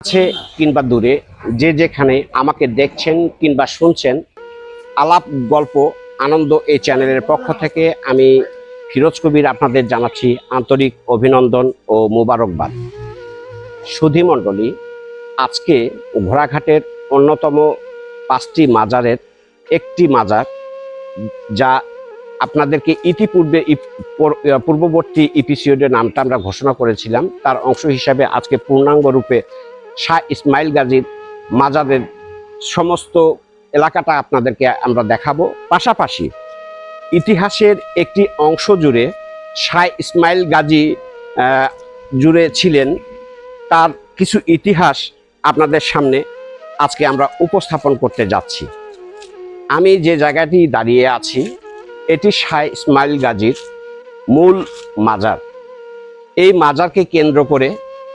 কাছে কিংবা দূরে, যে যেখানে আমাকে দেখছেন কিংবা শুনছেন, আলাপ, গল্প, আনন্দ এই চ্যানেলের পক্ষ থেকে আমি ফিরোজ কবির আপনাদের জানাচ্ছি আন্তরিক অভিনন্দন ও মোবারকবাদ। সুধী মণ্ডলী, আজকে ঘোড়াঘাটের অন্যতম পাঁচটি মাজারের একটি মাজার, যা আপনাদেরকে ইতিপূর্বে পূর্ববর্তী ইপিসিওডের নামটা আমরা ঘোষণা করেছিলাম। তার অংশ হিসাবে আজকে পূর্ণাঙ্গ রূপে শাহ ইসমাইল গাজীর মাজারের সমস্ত এলাকাটা আপনাদেরকে আমরা দেখাবো। পাশাপাশি ইতিহাসের একটি অংশ জুড়ে শাহ ইসমাইল গাজী জুড়ে ছিলেন। তার কিছু ইতিহাস আপনাদের সামনে আজকে আমরা উপস্থাপন করতে যাচ্ছি। আমি যে জায়গাটি দাঁড়িয়ে আছি, এটি শাহ ইসমাইল গাজীর মূল মাজার। এই মাজারকে কেন্দ্র করে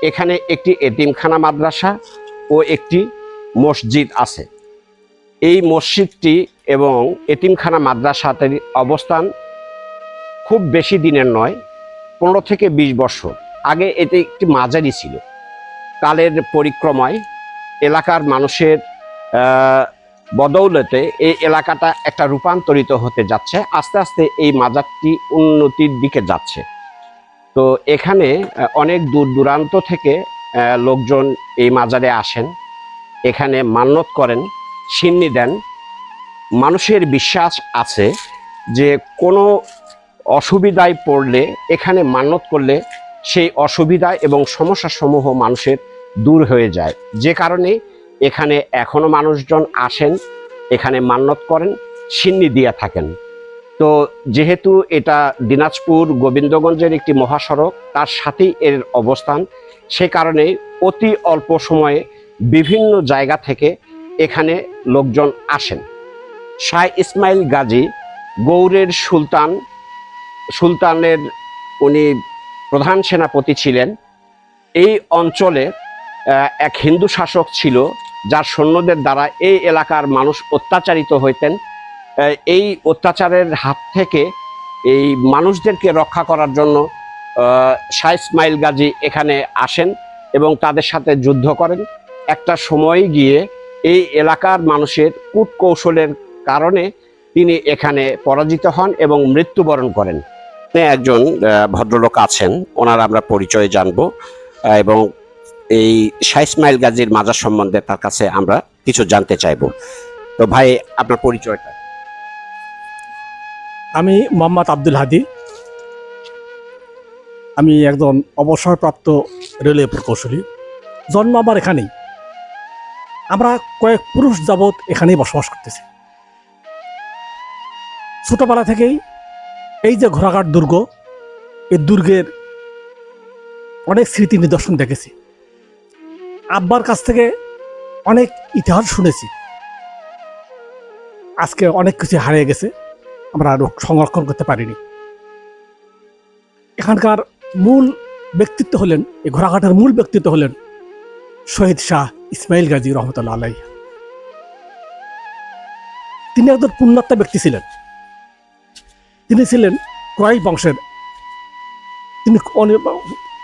এখানে একটি এতিমখানা মাদ্রাসা ও একটি মসজিদ আছে। এই মসজিদটি এবং এতিমখানা মাদ্রাসাটির অবস্থান খুব বেশি দিনের নয়, পনেরো থেকে বিশ বছর। আগে এটি একটি মাজারই ছিল। কালের পরিক্রমায় এলাকার মানুষের বদৌলতে এই এলাকাটা একটা রূপান্তরিত হতে যাচ্ছে। আস্তে আস্তে এই মাজারটি উন্নতির দিকে যাচ্ছে। তো এখানে অনেক দূর দূরান্ত থেকে লোকজন এই মাজারে আসেন। এখানে মান্যত করেন, সিন্নি দেন। মানুষের বিশ্বাস আছে যে কোনো অসুবিধায় পড়লে, এখানে মান্যত করলে সেই অসুবিধা এবং সমস্যাসমূহ মানুষের দূর হয়ে যায়। যে কারণে এখানে এখনও মানুষজন আসেন, এখানে মান্যত করেন, সিন্নি দিয়ে থাকেন। তো যেহেতু এটা দিনাজপুর গোবিন্দগঞ্জের একটি মহাসড়ক, তার সাথেই এর অবস্থান। সে কারণে অতি অল্প সময়ে বিভিন্ন জায়গা থেকে এখানে লোকজন আসেন। শাহ ইসমাইল গাজী গৌড়ের সুলতান, সুলতানের উনি প্রধান সেনাপতি ছিলেন। এই অঞ্চলে এক হিন্দু শাসক ছিল, যার সৈন্যদের দ্বারা এই এলাকার মানুষ অত্যাচারিত হইতেন। এই অত্যাচারের হাত থেকে এই মানুষদেরকে রক্ষা করার জন্য শাহ ইসমাইল গাজী এখানে আসেন এবং তাদের সাথে যুদ্ধ করেন। একটা সময় গিয়ে এই এলাকার মানুষের কূটকৌশলের কারণে তিনি এখানে পরাজিত হন এবং মৃত্যুবরণ করেন। একজন ভদ্রলোক আছেন, ওনার আমরা পরিচয় জানব এবং এই শাহ ইসমাইল গাজীর মাজার সম্বন্ধে তার কাছে আমরা কিছু জানতে চাইব। তো ভাই, আপনার পরিচয়টা? আমি মোহাম্মদ আব্দুল হাদি। আমি একজন অবসরপ্রাপ্ত রেলওয়ে প্রকৌশলী। জন্ম আমার এখানেই। আমরা কয়েক পুরুষ যাবৎ এখানেই বসবাস করতেছি। ছোটবেলা থেকেই এই যে ঘোড়াঘাট দুর্গ, এই দুর্গের অনেক স্মৃতি নিদর্শন দেখেছি। আব্বার কাছ থেকে অনেক ইতিহাস শুনেছি। আজকে অনেক কিছু হারিয়ে গেছে। আমরা সংরক্ষণ করতে পারিনি। এখানকার মূল ব্যক্তিত্ব হলেন, এই ঘোড়াঘাটের মূল ব্যক্তিত্ব হলেন শহীদ শাহ ইসমাইল গাজী রহমতুল্লাহ আলাই তিনি একজন পুণ্যাত্মা ব্যক্তি ছিলেন। তিনি ছিলেন ক্রয় বংশের, তিনি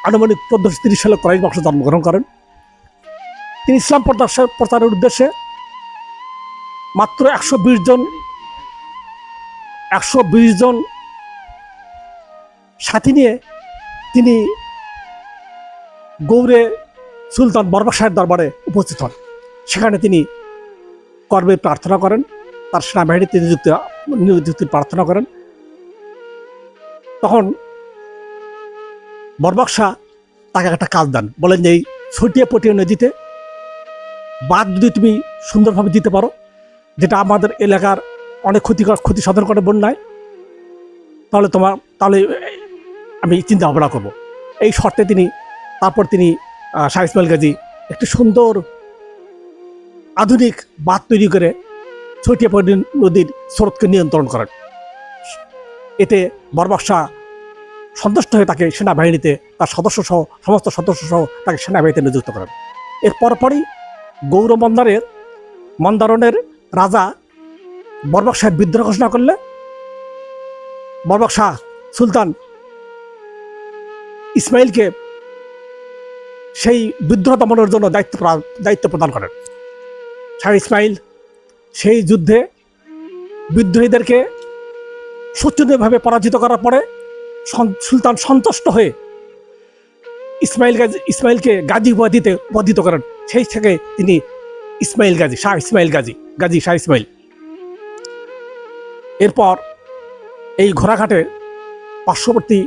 আনুমানিক চোদ্দশো তিরিশ সালে ক্রয় বংশে জন্মগ্রহণ করেন। তিনি ইসলাম প্রচার- প্রচারের উদ্দেশ্যে মাত্র একশো বিশ জন একশো বিশ জন সাথী নিয়ে তিনি গৌড়ে সুলতান বরবা সাহেব দরবারে উপস্থিত হন। সেখানে তিনি কর্মে প্রার্থনা করেন, তার সেনাবাহিনীতে নিযুক্ত, নিযুক্তির প্রার্থনা করেন। তখন বরবাক তাকে একটা কাজ দেন, বলেন যে এই ছটিয়ে পটিয়ে নদীতে বাদ যদি তুমি সুন্দরভাবে দিতে পারো, যেটা আমাদের এলাকার অনেক ক্ষতিকর ক্ষতি সাধন করে বন্যায়। তাহলে তোমার, তাহলে আমি চিন্তা ভাবনা করব। এই শর্তে তিনি, তারপর তিনি শাহ ইসমাইল গাজী একটি সুন্দর, আধুনিক বাঁধ তৈরি করে ছটিয়া পটি নদীর স্রোতকে নিয়ন্ত্রণ করেন। এতে বরবাক শাহ সন্তুষ্ট হয়ে তাকে সেনাবাহিনীতে, তার সদস্য সহ সমস্ত সদস্য সহ তাকে সেনাবাহিনীতে নিযুক্ত করেন। এর পরপরই গৌর মন্দারের মন্দারণের রাজা বরবাক শাহের বিদ্রোহ ঘোষণা করলে? বরবাক শাহ, সুলতান ইসমাইলকে সেই বিদ্রোহ দমনের জন্য দায়িত্ব দায়িত্ব প্রদান করেন। শাহ ইসমাইল সেই যুদ্ধে বিদ্রোহীদেরকে শোচনীয়ভাবে পরাজিত করার পরে সুলতান সন্তুষ্ট হয়ে ইসমাইল গাজী, ইসমাইলকে গাজী উপাধিতে উপাধিত করেন। সেই থেকে তিনি ইসমাইল গাজী, শাহ ইসমাইল গাজী গাজী শাহ ইসমাইল। এরপর এই ঘোড়াঘাটে পার্শ্ববর্তী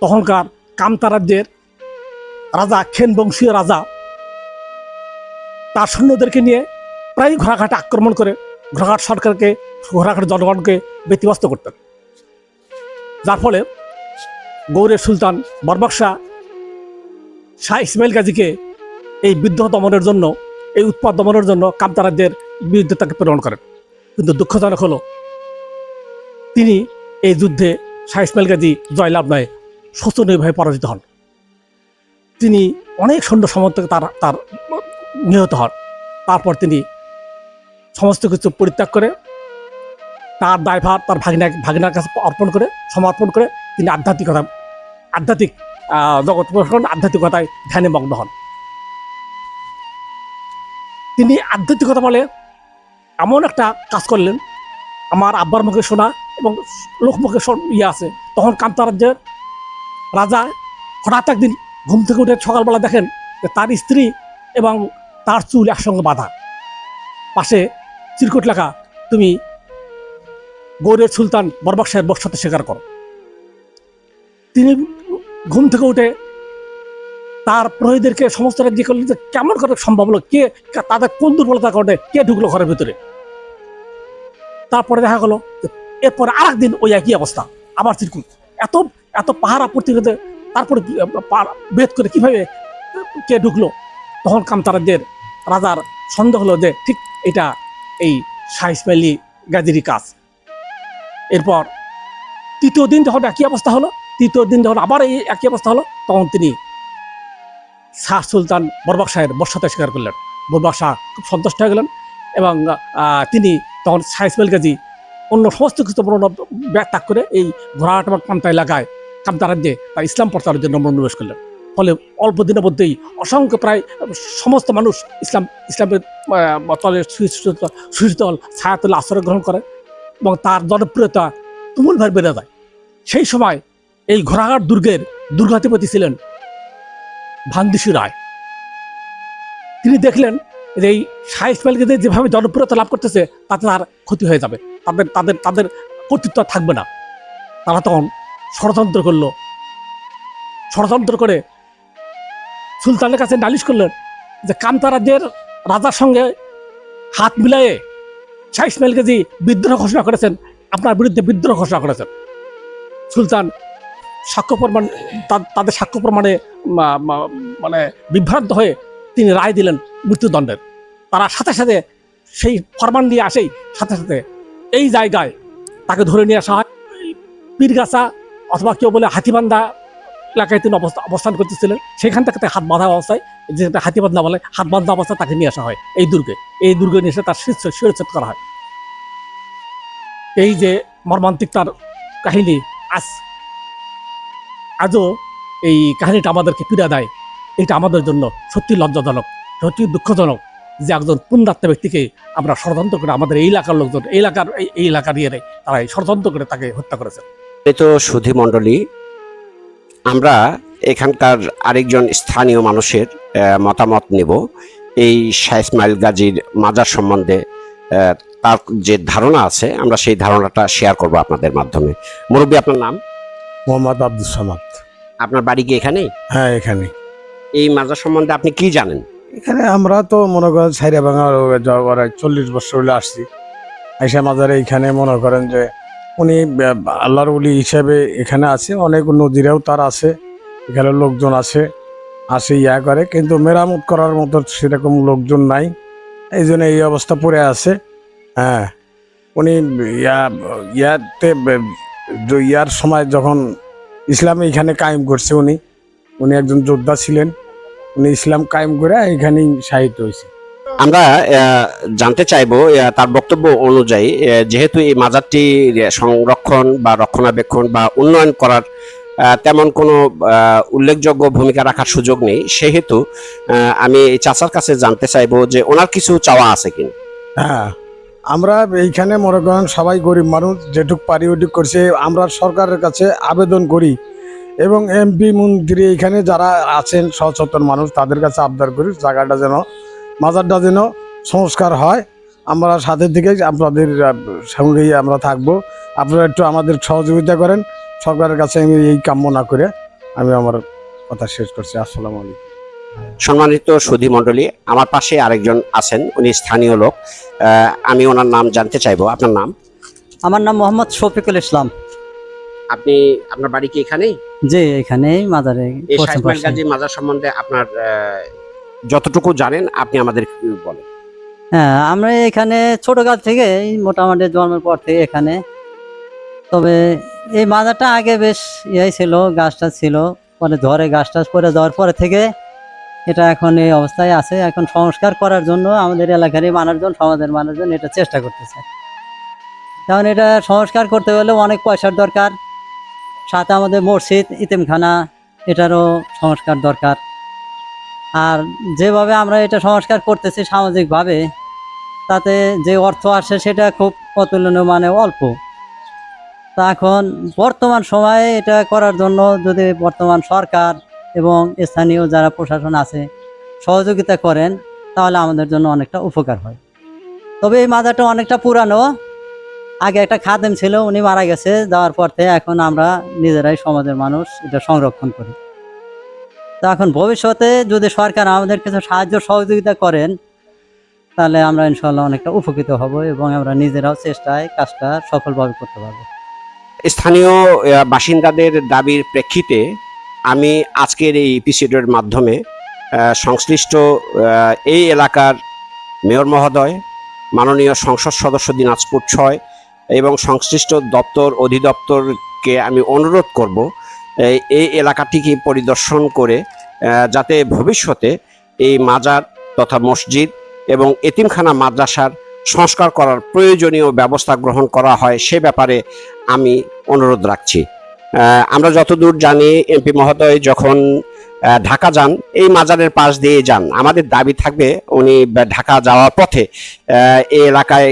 তখনকার কামতা রাজ্যের রাজা খেন বংশীয় রাজা, তার সৈন্যদেরকে নিয়ে প্রায় ঘোড়াঘাটে আক্রমণ করে ঘোড়াঘাট সরকারকে, ঘোড়াঘাট জনগণকে ব্যতিব্যস্ত করতেন। যার ফলে গৌরের সুলতান বরবক শাহ শাহ ইসমাইল গাজীকে এই বিদ্রোহ দমনের জন্য, এই উৎপাদ দমনের জন্য কামতা রাজ্যের বিরুদ্ধে তাকে প্রেরণ করেন। কিন্তু দুঃখজনক হলো তিনি এই যুদ্ধে শাহ ইসমাইল গাজী জয়লাভ নয় শোচনীয়ভাবে পরাজিত হন। তিনি অনেক সৈন্য সমর্থক তার তার নিহত হন। তারপর তিনি সমস্ত কিছু পরিত্যাগ করে তার দায়ভার, তার ভাগিনা, ভাগিনার কাছে অর্পণ করে, সমর্পণ করে তিনি আধ্যাত্মিকতা, আধ্যাত্মিক জগৎ আধ্যাত্মিকতায় ধ্যানে মগ্ন হন। তিনি আধ্যাত্মিকতা বলে এমন একটা কাজ করলেন। আমার আব্বার মুখে শোনা এবং লোকমুখে ইয়ে আছে। তখন কান্তা রাজ্যের রাজা হঠাৎ একদিন ঘুম থেকে উঠে সকালবেলা দেখেন যে তার স্ত্রী এবং তার চুল একসঙ্গে বাঁধা। পাশে চিরকুট লেখা, তুমি গৌরের সুলতান বরবাক সাহেব বর্ষাতে স্বীকার করো। তিনি ঘুম থেকে উঠে তার প্রহরীদেরকে সমস্ত রাজ্যে করলেন যে কেমন করে সম্ভব হলো? কে তাদের কোন দুর্বলতার কারণে কে ঢুকলো ঘরের ভিতরে? তারপরে দেখা গেলো এরপরে আর একদিন ওই একই অবস্থা আবার চিরকুট এত এত পাহারা প্রতিরোধে তারপরে আহ, করে কীভাবে কে ঢুকলো? তখন কামতারাদের রাজার সন্দেহ হলো যে ঠিক এটা এই শাহ গাজিরি কাজ। এরপর তৃতীয় দিন যখন একই অবস্থা হলো তৃতীয় দিন যখন আবার এই একই অবস্থা হলো তখন তিনি শাহ সুলতান বরবাক শাহের বর্ষাতে স্বীকার করলেন। বরবাক শাহ খুব সন্তুষ্ট হয়ে গেলেন এবং তিনি তখন শাহ গাজী অন্য সমস্ত কিছু মনোন ব্যাগ ত্যাগ করে এই ঘোড়াহাট এবং কামতা এলাকায় কামতা তার ইসলাম প্রচারের জন্য মনোনিবেশ করলেন ফলে অল্প দিনের মধ্যেই অসংখ্য প্রায় সমস্ত মানুষ ইসলাম, ইসলামের তলে সুশীতল, ছায়াতলে আশ্রয় গ্রহণ করে এবং তার জনপ্রিয়তা তুমুলভাবে বেড়ে যায়। সেই সময় এই ঘোড়াঘাট দুর্গের দুর্গাধিপতি ছিলেন ভান্দিসি রায়। তিনি দেখলেন যে এই শাহ ইসমাইলকে যেভাবে জনপ্রিয়তা লাভ করতেছে, তাতে তার ক্ষতি হয়ে যাবে। তাদের তাদের তাদের কর্তৃত্ব থাকবে না। তারা তখন ষড়যন্ত্র করল। ষড়যন্ত্র করে সুলতানের কাছে নালিশ করলেন যে কামতা রাজ্যের রাজার সঙ্গে হাত মিলায়ে শাহ ইসমাইল গাজী বিদ্রোহ ঘোষণা করেছেন। আপনার বিরুদ্ধে বিদ্রোহ ঘোষণা করেছেন। সুলতান সাক্ষ্য প্রমাণ তাদের সাক্ষ্য প্রমাণে মানে বিভ্রান্ত হয়ে তিনি রায় দিলেন মৃত্যুদণ্ডের। তারা সাথে সাথে সেই ফরমান দিয়ে আসেই সাথে সাথে এই জায়গায় তাকে ধরে নিয়ে আসা হয়। পীরগাছা অথবা কেউ বলে হাতিবান্ধা এলাকায় তিনি অবস্থা অবস্থান করতেছিলেন। সেখান থেকে তাকে হাত বাঁধা অবস্থায় যেটা হাতিবান্ধা বলে, হাত বাঁধা অবস্থায় তাকে নিয়ে আসা হয় এই দুর্গে। এই দুর্গে নিয়ে এসে তার শীর্ষ শিরচ্ছেদ করা হয়। এই যে মর্মান্তিক তার কাহিনী, আজ আজও এই কাহিনীটা আমাদেরকে পীড়া দেয়। এটা আমাদের জন্য সত্যি লজ্জাজনক, সত্যি দুঃখজনক। যে একজন পুণ্যাত্মা ব্যক্তিকে আমরা ষড়যন্ত্র করে আমাদের এই এলাকার লোকজন এই এলাকার এই- এই এলাকার ইয়ে তারা এই ষড়যন্ত্র করে তাকে হত্যা করেছেন এই তো সুধী মণ্ডলী আমরা এখানকার আরেকজন স্থানীয় মানুষের মতামত নেব। এই শাহ ইসমাইল গাজীর মাজার সম্বন্ধে তার যে ধারণা আছে আমরা সেই ধারণাটা শেয়ার করব আপনাদের মাধ্যমে। মুরব্বী আপনার নাম? মোহাম্মদ আব্দুল সামাদ। আপনার বাড়ি কি এখানে হ্যাঁ এখানে এই মাজার সম্বন্ধে আপনি কি জানেন? এখানে আমরা তো মনে করেন সাইরা ভাঙার যাওয়ার চল্লিশ বছর হলে আসছি। আইসা মাজারে এইখানে মনে করেন যে উনি, আল্লাহর উলি হিসাবে এখানে আছে, অনেক নদীরাও তার আছে, এখানে লোকজন আছে, আসে, ইয়া করে, কিন্তু মেরামত করার মতো সেরকম লোকজন নাই। এই জন্য এই অবস্থা পড়ে আছে। হ্যাঁ উনি ইয়া, ইয়াতে, ইয়ার সময় যখন ইসলাম এখানে কায়েম করছে উনি উনি একজন যোদ্ধা ছিলেন। উনি ইসলাম কায়েম করে এখানেই সাহিত্য হয়েছে। আমরা জানতে চাইব তার বক্তব্য অনুযায়ী যেহেতু এই মাজারটি সংরক্ষণ বা রক্ষণাবেক্ষণ বা উন্নয়ন করার তেমন কোনো উল্লেখযোগ্য ভূমিকা রাখার সুযোগ নেই সেহেতু আমি এই চাচার কাছে জানতে চাইব যে ওনার কিছু চাওয়া আছে কিনা। হ্যাঁ আমরা এইখানে মনে করেন সবাই গরিব মানুষ যেটুক পারি ওইটুক করছে আমরা সরকারের কাছে আবেদন করি এবং এমপি মন্ত্রী এখানে যারা আছেন সচেতন মানুষ তাদের কাছে আবদার করি জায়গাটা যেন মাজারটা যেন সংস্কার হয়। আমরা সাথে থেকে আপনাদের সঙ্গেই আমরা থাকব। আপনারা একটু আমাদের সহযোগিতা করেন। সরকারের কাছে আমি এই কাম্য না করে আমি আমার কথা শেষ করছি। আসসালামু আলাইকুম। সম্মানিত সুধী মণ্ডলী আমার পাশে আরেকজন আছেন উনি স্থানীয় লোক। আমি ওনার নাম জানতে চাইব। আপনার নাম? আমার নাম মোহাম্মদ শফিকুল ইসলাম। আপনি আপনার বাড়ি কি এখানেই? জি এখানেই মাজারে এই গাজী মাজার সম্বন্ধে আপনার যতটুকু জানেন আপনি আমাদের বলেন। হ্যাঁ আমরা এখানে ছোটকাল থেকে মোটামুটি জন্মের পর থেকে এখানে। তবে এই মাজারটা আগে বেশ ইয়ে ছিল গাছটা ছিল পরে ধরে গাছটা পরে যাওয়ার পরে থেকে এটা এখন এই অবস্থায় আছে। এখন সংস্কার করার জন্য আমাদের এলাকারই মানুষজন সমাজের মানুষজন এটা চেষ্টা করতেছে। কারণ এটা সংস্কার করতে হলে অনেক পয়সার দরকার। সাথে আমাদের মসজিদ, ইতিমখানা, এটারও সংস্কার দরকার। আর যেভাবে আমরা এটা সংস্কার করতেছি সামাজিকভাবে, তাতে যে অর্থ আসে সেটা খুব অতুলনীয় মানে অল্প। তা এখন বর্তমান সময়ে এটা করার জন্য যদি বর্তমান সরকার এবং স্থানীয় যারা প্রশাসন আছে সহযোগিতা করেন, তাহলে আমাদের জন্য অনেকটা উপকার হয়। তবে এই মাজারটা অনেকটা পুরানো আগে একটা খাদেম ছিল, উনি মারা গেছে, যাওয়ার পর থেকে এখন আমরা নিজেরাই সমাজের মানুষ, এটা সংরক্ষণ করি। তো এখন ভবিষ্যতে যদি সরকার আমাদের কিছু সাহায্য সহযোগিতা করেন, তাহলে আমরা ইনশাল্লাহ অনেকটা উপকৃত হব এবং আমরা নিজেরাও চেষ্টায় কাজটা সফলভাবে করতে পারব। স্থানীয় বাসিন্দাদের দাবির প্রেক্ষিতে আমি আজকের এই এপিসোডের মাধ্যমে সংশ্লিষ্ট এই এলাকার মেয়র মহোদয়, মাননীয় সংসদ সদস্য দিনাজপুর ছয় এবং সংশ্লিষ্ট দপ্তর অধিদপ্তরকে আমি অনুরোধ করব, এই- এলাকাটিকে পরিদর্শন করে যাতে ভবিষ্যতে এই মাজার তথা মসজিদ এবং এতিমখানা মাদ্রাসার সংস্কার করার প্রয়োজনীয় ব্যবস্থা গ্রহণ করা হয় সে ব্যাপারে আমি অনুরোধ রাখছি। আমরা যতদূর জানি এমপি মহোদয় যখন ঢাকা যান, এই মাজারের পাশ দিয়ে যান। আমাদের দাবি থাকবে উনি ঢাকা যাওয়ার পথে এই এলাকায়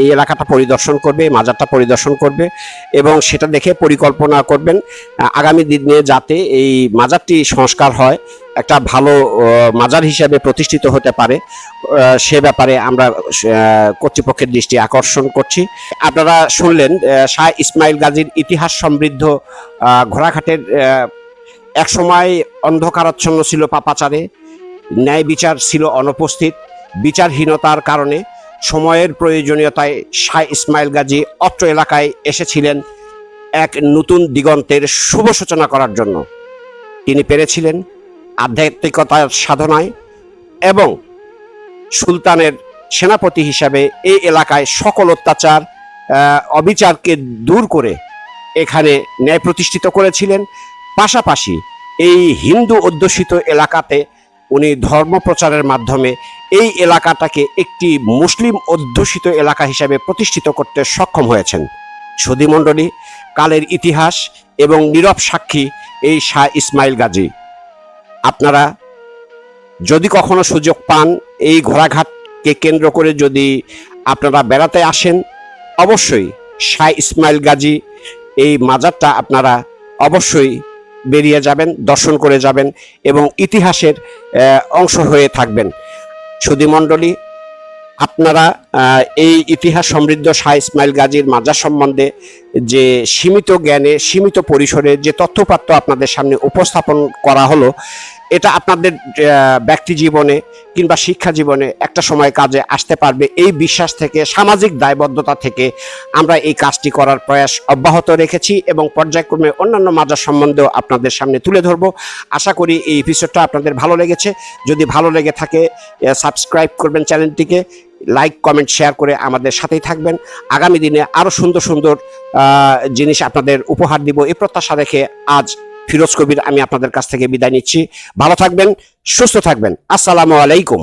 এই এলাকাটা পরিদর্শন করবে মাজারটা পরিদর্শন করবে এবং সেটা দেখে পরিকল্পনা করবেন। আগামী দিনে যাতে এই মাজারটি সংস্কার হয় একটা ভালো মাজার হিসেবে প্রতিষ্ঠিত হতে পারে। সে ব্যাপারে আমরা কর্তৃপক্ষের দৃষ্টি আকর্ষণ করছি। আপনারা শুনলেন শাহ ইসমাইল গাজীর ইতিহাস সমৃদ্ধ ঘোড়াঘাটের একসময় অন্ধকারাচ্ছন্ন ছিল পাপাচারে। ন্যায় বিচার ছিল অনুপস্থিত। বিচারহীনতার কারণে সময়ের প্রয়োজনীয়তায় শাহ ইসমাইল গাজী অত্র এলাকায় এসেছিলেন এক নতুন দিগন্তের শুভ সূচনা করার জন্য। তিনি পেরেছিলেন আধ্যাত্মিকতার সাধনায় এবং সুলতানের সেনাপতি হিসাবে এই এলাকায় সকল অত্যাচার অবিচারকে দূর করে এখানে ন্যায় প্রতিষ্ঠিত করেছিলেন। পাশাপাশি এই হিন্দু অধ্যুষিত এলাকাতে উনি ধর্ম প্রচারের মাধ্যমে এই এলাকাটাকে একটি মুসলিম অধ্যুষিত এলাকা হিসাবে প্রতিষ্ঠিত করতে সক্ষম হয়েছেন। সুধীমণ্ডলী, কালের ইতিহাস এবং নীরব সাক্ষী এই শাহ ইসমাইল গাজী। আপনারা যদি কখনো সুযোগ পান, এই ঘোড়াঘাটকে কেন্দ্র করে যদি আপনারা বেড়াতে আসেন, অবশ্যই শাহ ইসমাইল গাজী এই মাজারটা আপনারা অবশ্যই বেরিয়ে যাবেন, দর্শন করে যাবেন এবং ইতিহাসের অংশ হয়ে থাকবেন। সুধীমণ্ডলী আপনারা এই ইতিহাস সমৃদ্ধ শাহ ইসমাইল গাজীর মাজার সম্বন্ধে যে সীমিত জ্ঞানে, সীমিত পরিসরে যে তথ্যপাত্র আপনাদের সামনে উপস্থাপন করা হলো, এটা আপনাদের ব্যক্তি জীবনে কিংবা শিক্ষা জীবনে একটা সময় কাজে আসতে পারবে। এই বিশ্বাস থেকে, সামাজিক দায়বদ্ধতা থেকে আমরা এই কাজটি করার প্রয়াস অব্যাহত রেখেছি এবং পর্যায়ক্রমে অন্যান্য মাজার সম্বন্ধেও আপনাদের সামনে তুলে ধরবো। আশা করি এই এপিসোডটা আপনাদের ভালো লেগেছে। যদি ভালো লেগে থাকে সাবস্ক্রাইব করবেন চ্যানেলটিকে। লাইক কমেন্ট শেয়ার করে আমাদের সাথেই থাকবেন। আগামী দিনে আরও সুন্দর সুন্দর জিনিস আপনাদের উপহার দিব। এই প্রত্যাশা রেখে আজ ফিরোজ কবির আমি আপনাদের কাছ থেকে বিদায় নিচ্ছি। ভালো থাকবেন, সুস্থ থাকবেন। আসসালামু আলাইকুম।